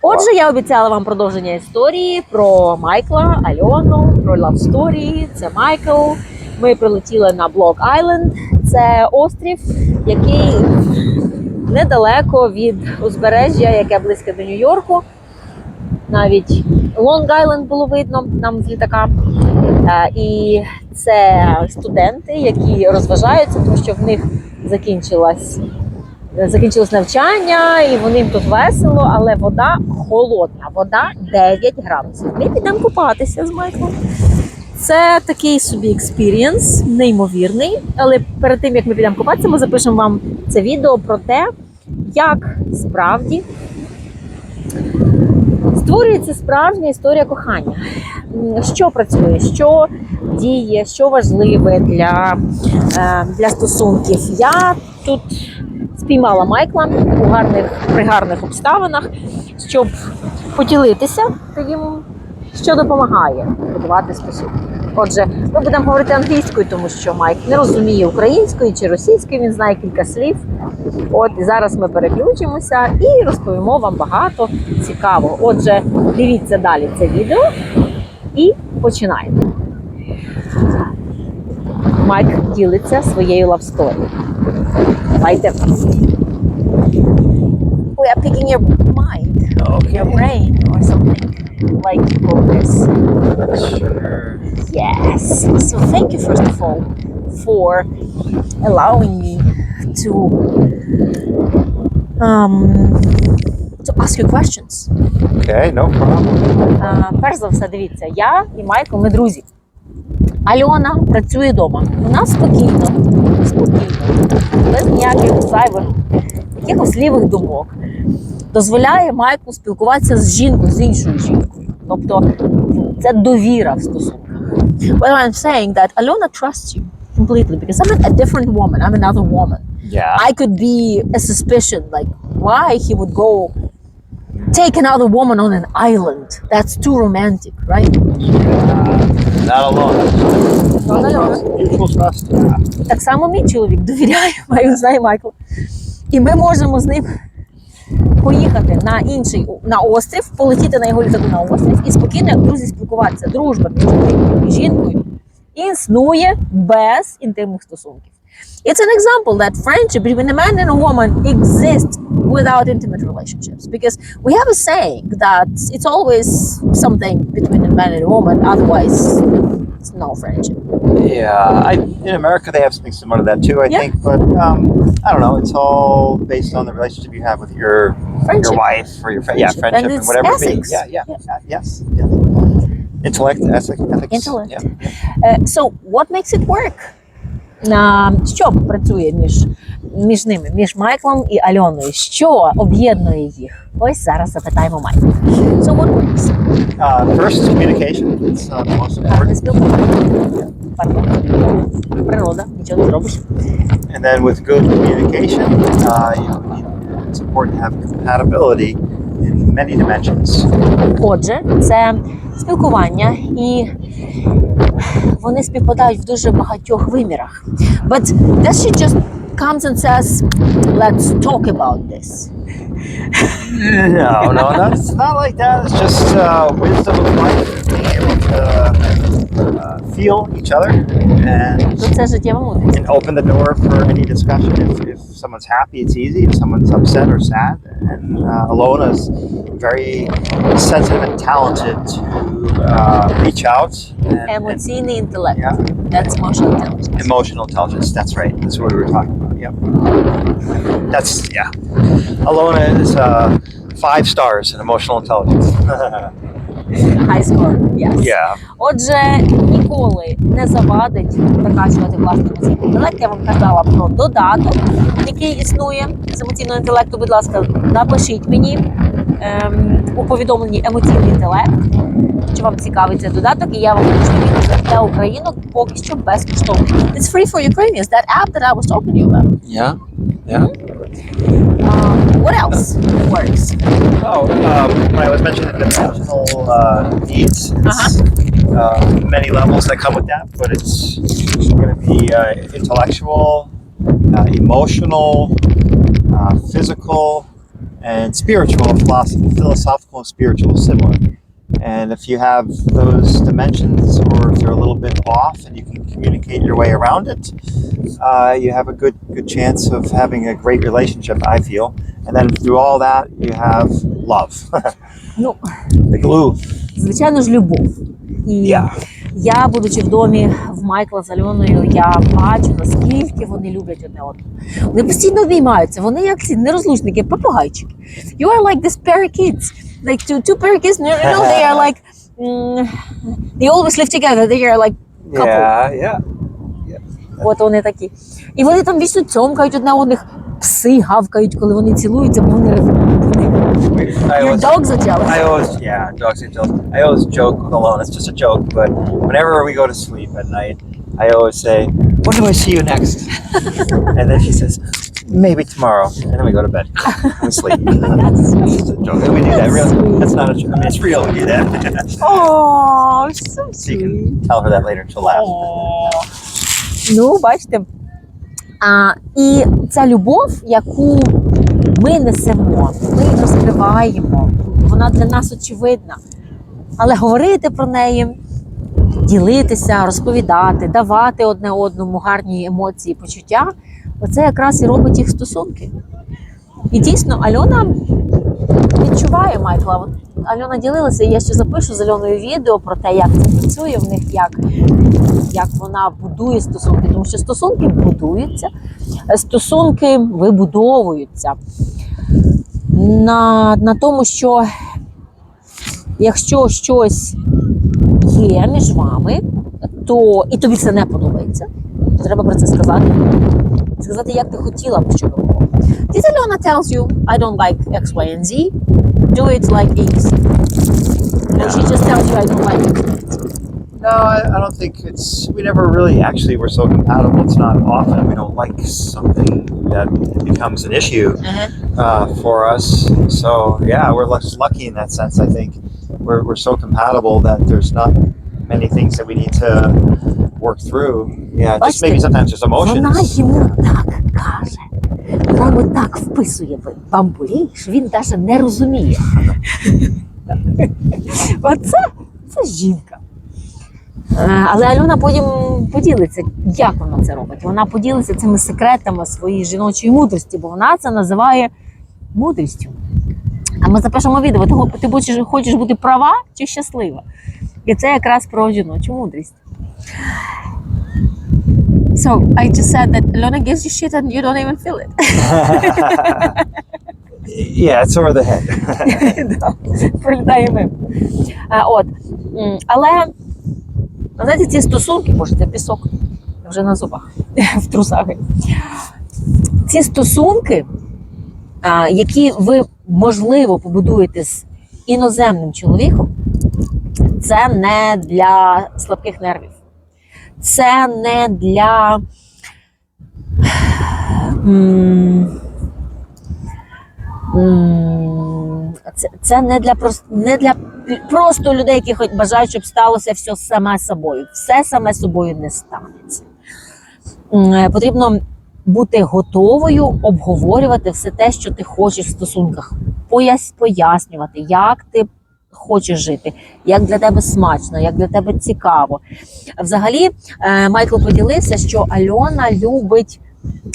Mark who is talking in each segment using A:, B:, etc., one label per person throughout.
A: Отже, я обіцяла вам продовження історії про Майкла, Альону, про Love Story. Це Майкл. Ми прилетіли на Блок Айленд. Це острів, який недалеко від узбережжя, яке близько до Нью-Йорку. Навіть Лонг Айленд було видно нам з літака. Е, І це студенти, які розважаються, тому що в них закінчилась закінчилось навчання, і вони їм тут весело, але вода холодна, вода 9 градусів. Ми підемо купатися з Майклом. Це такий собі експірієнс, неймовірний. Але перед тим як ми підемо купатися, ми запишемо вам це відео про те, як справді створюється справжня історія кохання. Що працює, що діє, що важливе для, е, для стосунків. Я тут спіймала Майкла у гарних при гарних обставинах, щоб поділитися тим, що допомагає будувати стосунки. Отже, ми будемо говорити англійською, тому що Майк не розуміє української чи російської, він знає кілька слів. От і зараз ми переключимося і розповімо вам багато цікавого. Отже, дивіться далі це відео і починаємо. Майк ділиться своєю лавсторією. Давайте. We are picking your mind, your brain or something like this.
B: Sure.
A: Yes. So thank you first of all for allowing me to um, to ask you questions.
B: Okay, no problem.
A: А, перш за все, дивіться, я і Майкл, ми друзі. Альона працює вдома. Вона спокійно, спокійно, без ніяких зайвих, якихось лівих думок. Дозволяє Майклу спілкуватися з жінкою, з іншою жінкою. Тобто це довіра в стосунках. But I'm saying that Alona trusts you completely because I'm a different woman. I'm another woman.
B: Yeah.
A: I could be a suspicion, like why he would go take another woman on an island. That's too romantic, right?
B: Not alone.
A: Так само мій чоловік довіряє, маю знає Майкл. І ми можемо з ним поїхати на інший на острів, полетіти на його літаку на острів і спокійно, як друзі, спілкуватися. Дружба між чоловіком і жінкою існує без інтимних стосунків. It's an example that friendship between a man and a woman exists without intimate relationships. Because we have a saying that it's always something between a man and a woman, otherwise, it's no friendship.
B: Yeah. I, in America, they have something similar to that too. I
A: Yeah.
B: think, but um, I don't know. It's all based on the relationship you have with your
A: Friendship.
B: your wife or your friend. Yeah,
A: Friendship.
B: friendship
A: And
B: and, whatever it
A: ethics.
B: be. Yeah, yeah, Uh, yes, yes. Intellect, ethic, ethics.
A: Intellect.
B: Yeah.
A: Е, So, what makes it work? На що працює між, між ними, між Майклом і Альоною? Що об'єднує їх? Ось зараз запитаємо Майкла. So what works?
B: Uh, first is communication. It's uh, the most important.
A: спілкування. Природа, нічого не зробиш.
B: And then with good communication, uh, you need, it's important to have compatibility in many dimensions.
A: Отже, це спілкування, і вони співпадають в дуже багатьох вимірах. But does she just comes and says, let's talk about this?
B: No, no, that's not like that. It's just uh, wisdom of life, feel each other and
A: Ну, це життєва мудрість.
B: and open the door for any discussion. If, if someone's happy, it's easy. If someone's upset or sad, and uh, Alona's very sensitive and talented to uh, reach out. And, and
A: Емоційний інтелект.
B: Yeah.
A: That's emotional intelligence.
B: emotional intelligence. That's right. That's what we were talking about. Yep. That's yeah. Alona is uh, five stars in emotional intelligence.
A: High score. Yes.
B: yeah.
A: Отже, ніколи не завадить прокачувати власний емоційний інтелект. Я вам казала про додаток, який існує з емоційного інтелекту. Будь ласка, напишіть мені у повідомленні емоційний інтелект. Чи вам цікавий цей додаток, і я вам напишу відео для українок поки що безкоштовно. It's free for Ukrainians, that app that I was talking to you about.
B: Yeah. Yeah.
A: Um, what else works?
B: Oh, um, when I was mentioning the emotional uh, needs, it's, uh, many levels that come with that, but it's going to be uh, intellectual, uh, emotional, uh, physical, and spiritual and philosophical, philosophical and spiritual is similar. And if you have those dimensions, or if they're a little bit off, and you can communicate your way around it, uh, you have a good good chance of having a great relationship. I feel, and then through all that, you have love,
A: Ну,
B: the glue.
A: звичайно ж, любов. І
B: Yeah.
A: я, будучи в домі в Майкла з Альоною, я бачу, наскільки вони люблять одне одного. Вони постійно обіймаються. Вони як ці нерозлучники, попугайчики. You are like this pair of kids. Like two, two pair of kids, you know, they are like, mm, they always live together. They are like couple.
B: Yeah, yeah.
A: От вони такі. І вони там вічно цьомкають одне одних. Пси гавкають, коли вони цілуються, бо вони вони-
B: I
A: Your
B: always,
A: dogs are jealous.
B: I always, yeah, dogs are jealous. I always joke with Alone. It's just a joke, but whenever we go to sleep at night, I always say, "When do I see you next?" and then she says, "Maybe tomorrow," and then we go to bed. We sleep.
A: That's sweet.
B: It's a joke. We do that. Real. That's not a joke. I mean, it's real. We do that.
A: Oh, so
B: so you
A: sweet.
B: can tell her that later. She'll laugh.
A: Ну, бачите. А, і ця любов, яку ми несемо, ми розкриваємо, вона для нас очевидна. Але говорити про неї, ділитися, розповідати, давати одне одному гарні емоції, почуття оце якраз і робить їх стосунки. І дійсно, Альона відчуває Майкла. Альона ділилася, і я ще запишу з Альоною відео про те, як це працює в них, як як вона будує стосунки, тому що стосунки будуються, стосунки вибудовуються на, на тому, що якщо щось є між вами, то і тобі це не подобається, то треба про це сказати. Сказати, як ти хотіла б, щоб було. Alona tells you, I don't like X, Y, and Z. Do it like X. Or she just tells you, I don't like X, Y, and Z.
B: No, I, I don't think it's. We never really actually were so compatible. It's not often we don't like something that becomes an issue uh, for us. So yeah, we're less lucky in that sense. I think we're we're so compatible that there's not many things that we need to work through. Yeah, just maybe sometimes just
A: Вона
B: emotions.
A: йому так каже. Вона йому так вписує в бамбулі, що він навіть не розуміє. Оце це жінка. Е, Але Альона потім поділиться, як вона це робить. Вона поділиться цими секретами своєї жіночої мудрості, бо вона це називає мудрістю. А ми запишемо відео, ти, хочеш, хочеш бути права чи щаслива? І це якраз про жіночу мудрість. So I just said that Lona gives you shit and you don't even feel it.
B: yeah, it's over the head.
A: Да, мимо. От. М, Знаєте, ці стосунки, боже, це пісок вже на зубах, в трусах. Ці стосунки, які ви можливо побудуєте з іноземним чоловіком, це не для слабких нервів. Це не для. м, м, Це, це не для прос- не для просто людей, які хоч бажають, щоб сталося все саме собою. Все саме собою не станеться. Е, Потрібно бути готовою обговорювати все те, що ти хочеш в стосунках, пояснювати, як ти хочеш жити, як для тебе смачно, як для тебе цікаво. Взагалі, е, Майкл поділився, що Альона любить,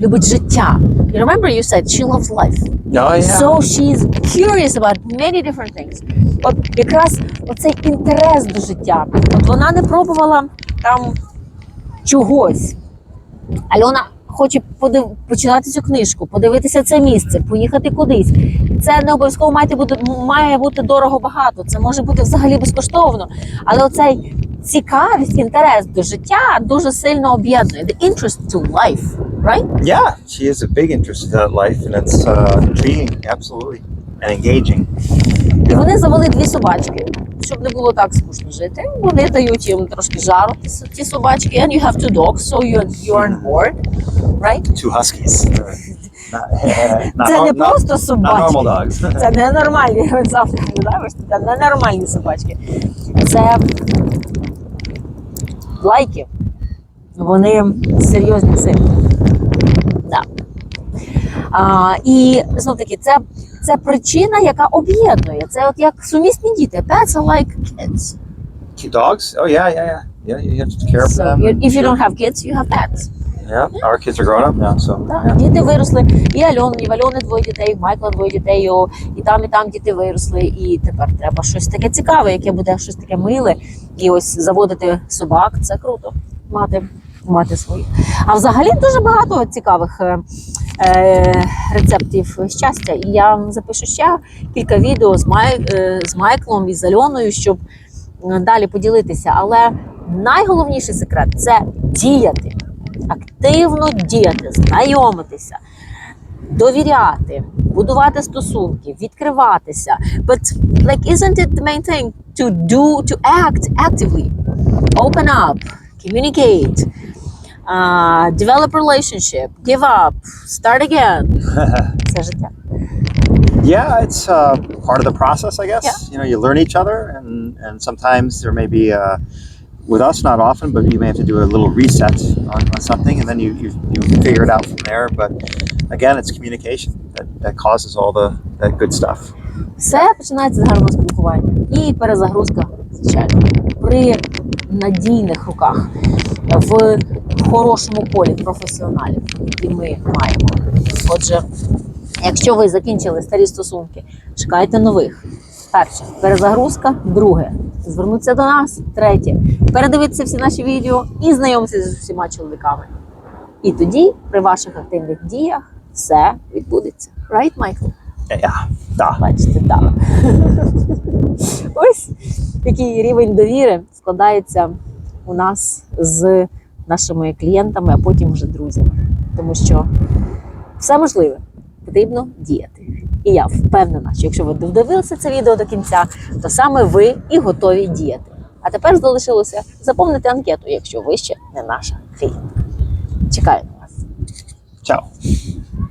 A: любить життя. You remember you said she loves life.
B: Oh yeah.
A: So she's curious about many different things. От якраз оцей інтерес до життя. От вона не пробувала там чогось. Альона хоче подив... почитати цю книжку, подивитися це місце, поїхати кудись. Це не обов'язково має бути, має бути дорого багато. Це може бути взагалі безкоштовно. Але оцей цікавість, інтерес до життя дуже сильно об'єднує. The interest to life, right?
B: Yeah, she has a big interest in that life, and it's uh, intriguing, absolutely, and engaging.
A: І вони завели дві собачки, щоб не було так скучно жити. Вони дають їм трошки жару, ті ті собачки. And you have two dogs, so you, you aren't bored, right?
B: Two huskies. Not, not,
A: Це не
B: not,
A: просто
B: not
A: собачки.
B: dogs.
A: Це не нормальні, ви завтра знаєш, це не нормальні собачки. Це лайки. Вони серйозні сили. Да. А, і знов таки, це це причина, яка об'єднує. Це от як сумісні діти. Pets are like kids.
B: Dogs? Oh yeah, yeah, yeah. Yeah, you have to care for
A: So
B: them.
A: if you don't have kids, you have pets.
B: Yeah, our kids are grown up now, so
A: Так,
B: yeah.
A: діти виросли. І Альон, і в Альони двоє дітей, в Майкла двоє дітей, о, і там, і там діти виросли. І тепер треба щось таке цікаве, яке буде щось таке миле. І ось заводити собак. Це круто. Мати, мати своїх. А взагалі дуже багато цікавих е, е, рецептів щастя. І я вам запишу ще кілька відео з, Май, е, з Майклом і з Альоною, щоб е, далі поділитися. Але найголовніший секрет це діяти активно діяти, знайомитися, довіряти, будувати стосунки, відкриватися. But like, isn't it the main thing to do, to act actively, open up, communicate, uh, develop relationship, give up, start again. Це життя.
B: Yeah, it's uh, part of the process, I guess.
A: Yeah.
B: You know, you learn each other, and and sometimes there may be uh, with us not often, but you may have to do a little reset on, on something, and then you, you you figure it out from there. But again, it's communication that, that causes all the that good stuff.
A: Все починається з гарного спілкування і перезагрузка, звичайно, при надійних руках в хорошому полі професіоналів, які ми маємо. Отже, якщо ви закінчили старі стосунки, шукайте нових. Перше перезагрузка, друге звернутися до нас. Третє передивитися всі наші відео і знайомитися з усіма чоловіками. І тоді при ваших активних діях все відбудеться. Right, Майкл?
B: Yeah, да.
A: Бачите, так. Ось такий рівень довіри складається у нас з нашими клієнтами, а потім вже друзями. Тому що все можливе, потрібно діяти. І я впевнена, що якщо ви додивилися це відео до кінця, то саме ви і готові діяти. А тепер залишилося заповнити анкету, якщо ви ще не наша клієнтка. Чекаю на вас. Чао!